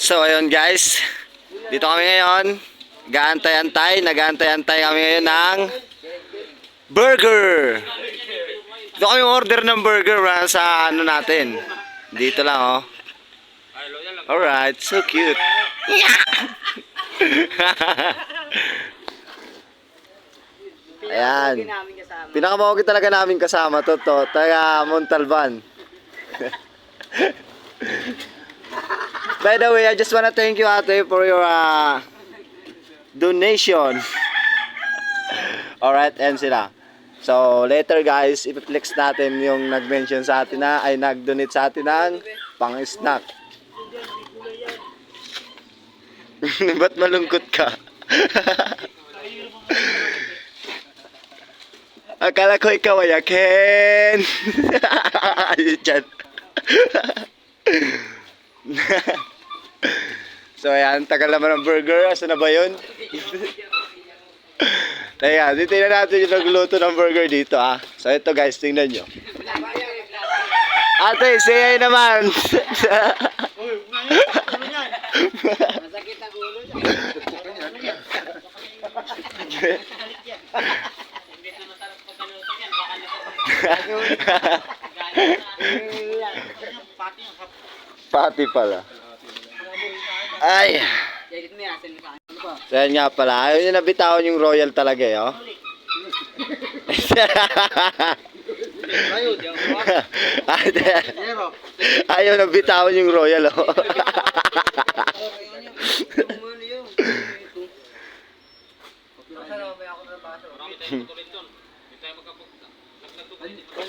So ayun guys, dito kami ngayon. Gaantay-antay, nag-aantay-antay kami ngayon ng burger. Dito kami order ng burger para sa ano natin. Dito lang oh. Alright, so cute. Ayan. Pinakamogi talaga namin kasama to to, taga Montalban. By the way, I just wanna thank you ate for your uh, donation. Alright, and sila. So, later guys, ipiflex natin yung nag-mention sa atin na, ay nag-donate sa atin ng pang-snack. Ba't malungkot ka? Akala ko ikaw ay akin. Ayun dyan. So ayan, tagal naman ng burger. Asa na ba yun? Teka, titignan natin yung nagluto ng burger dito ah. So ito guys, tingnan nyo. Ate, say hi naman. Masakit ang ulo. Pati pala. Ay. Jagit mo yan, saan ka? Ano ba? So yan nga pala, ayaw niya nabitawan yung royal talaga eh, oh. Ayaw, nabitawan yung royal, oh.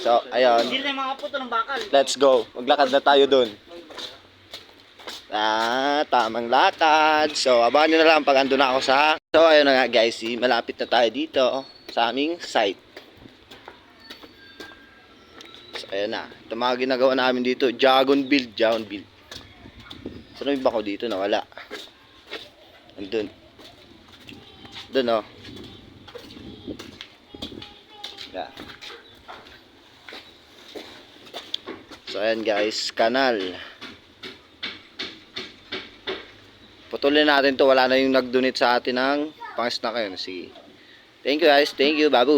So, ayun. Let's go. Maglakad na tayo dun. Ah, tamang lakad. So, abangan nyo na lang pag ando na ako sa... So, ayun na nga guys. eh, Malapit na tayo dito sa aming site. So, ayun na. Ito mga ginagawa namin dito. Dragon build. Dragon build. Saan yung bako dito? Nawala. Andun. Dun oh. Yeah. So ayan guys, kanal. Putulin natin to, wala na yung nag-donate sa atin ng pang-snack ngayon. Sige. Thank you guys, thank you, babu.